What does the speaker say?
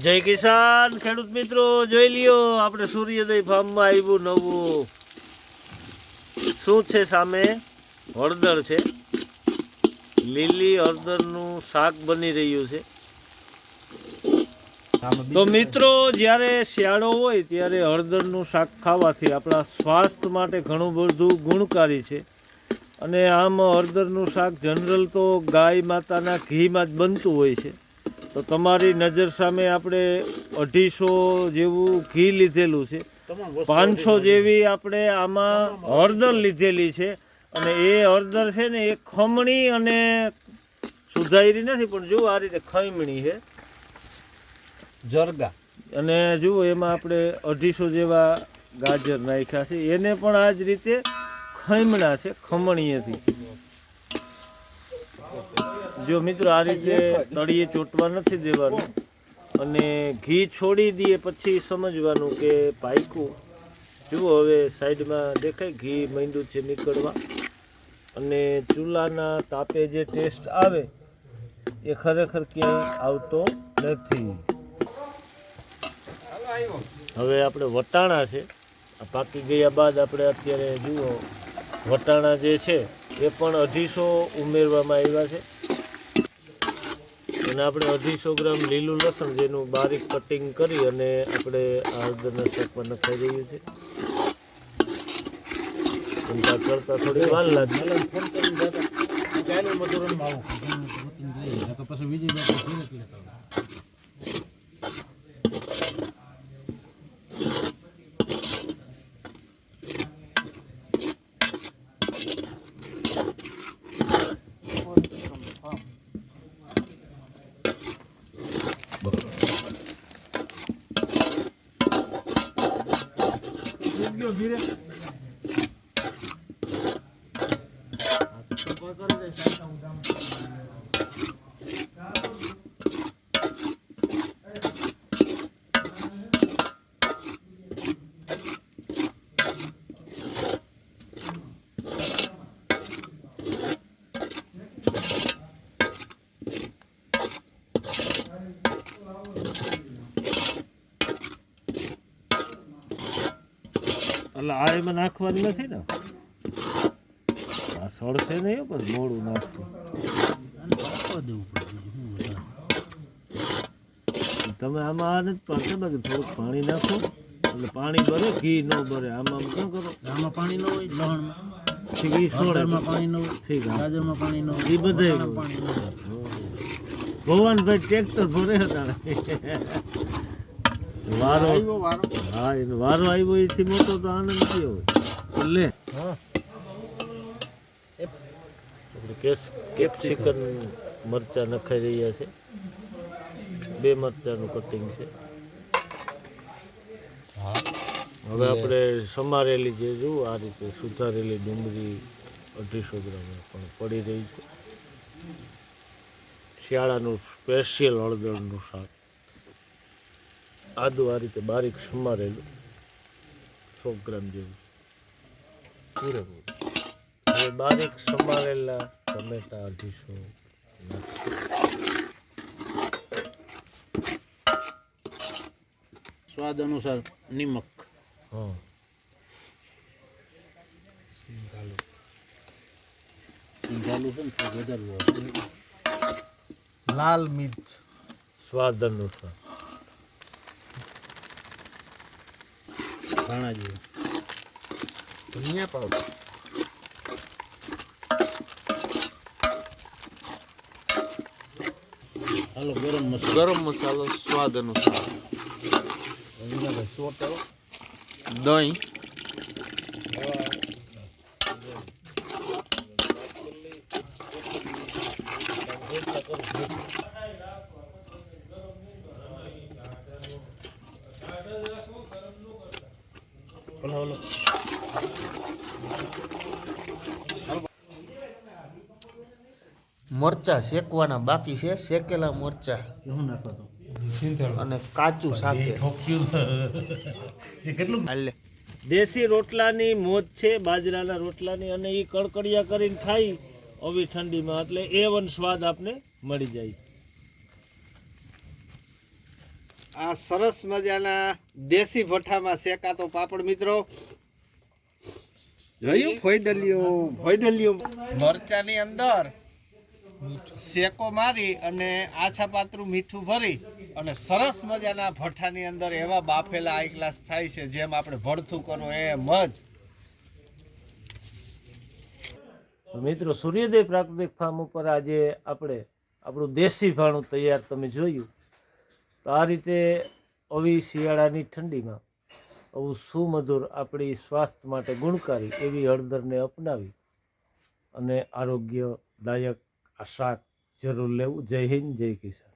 જય કિસાન, ખેડૂત મિત્રો, જોઈ લ્યો, આપણે સૂર્યોદય ફાર્મમાં આવ્યું નવું. શું છે સામે? હળદર છે. લીલી હળદરનું શાક બની રહ્યું છે. તો મિત્રો, જ્યારે શિયાળો હોય, ત્યારે હળદરનું શાક ખાવાથી આપણા સ્વાસ્થ્ય માટે ઘણું બધું ગુણકારી છે. અને આમ હળદરનું શાક જનરલ તો ગાય માતાના ઘીમાં જ બનતું હોય છે. તો તમારી નજર સામે આપણે અઢીસો જેવું ઘી લીધેલું છે. પાંચસો જેવી આપણે આમાં હળદર લીધેલી છે. અને એ હળદર છે ને એ ખમણી અને સુધારી નથી પણ જુઓ આ રીતે ખમણી છે. જરગા. અને જુઓ એમાં આપણે અઢીસો જેવા ગાજર નાખ્યા છે. એને પણ આ જ રીતે ખમણા છે ખમણીએથી. જો મિત્રો, આ રીતે તળીએ ચોટવા નથી દેવાનું અને ઘી છોડી દઈએ પછી સમજવાનું કે પાયકું જુઓ હવે સાઈડમાં દેખાય, ઘી મીંડું છે નીકળવા. અને ચૂલાના તાપે જે ટેસ્ટ આવે, એ ખરેખર ક્યાંય આવતો નથી. હવે આપણે વટાણા છે. પાકી ગયા બાદ આપણે અત્યારે જુઓ, વટાણા જે છે એ પણ અઢીસો ઉમેરવામાં આવ્યા છે. અને આપણે અઢીસો ગ્રામ લીલું લસણ જેનું બારીક કટિંગ કરી અને આપણે આ હળદરના શાકમાં નખાઈ રહ્યું છે. ચિંતા કરતા થોડી વાર લાગે. મજૂરો ચાલે મધુરનમાં આવું પછી બીજી બાજુ એટલે આ એમાં નાખવાની નથી ને? આ સળશે નહીં પણ મોડું નાખશું. તમે આમાં આ નથી પડશે બાકી થોડુંક પાણી નાખો. એટલે પાણી ભરે ઘી ન ભરે. આમાં શું કરો? આમાં પાણી ન હોય લહણમાં. ઠીક ઈ પાણી ન હોય ઠીક ગાજરમાં પાણી ન હોય ઈ બધાય પાણી ન હોય. ભગવાનભાઈ ટ્રેક્ટર ભરે હતા વારો હા એનો વારો આવ્યો એથી મોટો તો આનંદ થયો હોય. લે. કેસ કેપ્સિકન મરચા નખાઈ રહ્યા છે. બે મરચાનું કટિંગ છે. હવે આપણે સમારેલી જે જુઓ આ રીતે સુધારેલી ડુંગળી અઢીસો ગ્રામ પણ પડી રહી છે. શિયાળાનું સ્પેશિયલ હળદરનું શાક. આદુ આ રીતે બારીક સમારેલું સો ગ્રામ જેવું. પૂરેપૂરું. હવે બારીક સમારેલા ટમેટા અઢીસો સ્વાદ અનુસાર નિમક. હા. લાલ મિર્ચ. સ્વાદ અનુસાર. ધાણા જેવું. ધનિયા પાવડર. હાલો ગરમ મસાલો. ગરમ મસાલો સ્વાદ અનુસાર. દહીં. ઓલો ઓલો મરચા શેકવાના બાકી છે શેકેલા મરચા. અને કાચું સાથે હાલે દેશી રોટલાની મોજ છે બાજરાના રોટલાની અને એ કડકડિયા કરીને ખાઈ આવી ઠંડીમાં એટલે એ વન સ્વાદ આપને મળી જાય. આ સરસ મજાના દેશી ભઠ્ઠામાં શેકાતો પાપડ મિત્રો. જોયું? ફોઈડલિયું ફોઈડલિયું. મરચાની અંદર શેકો મારી અને આછા પાતરું મીઠું ભરી અને સરસ મજાના ભઠ્ઠાની અંદર એવા બાફેલા આઈ ગ્લાસ થાય છે જેમ આપણે ભડથું કરો એમ જ. મિત્રો સૂર્યોદય પ્રાકૃતિક ફાર્મ ઉપર આજે આપણે આપણું દેશી ભાણું તૈયાર તમે જોયું. તો આ રીતે આવી શિયાળાની ઠંડીમાં આવું સુમધુર આપણી સ્વાસ્થ્ય માટે ગુણકારી એવી હળદરને અપનાવી અને આરોગ્યદાયક આ શાક જરૂર લેવું. જય હિન્દ, જય કિસાન.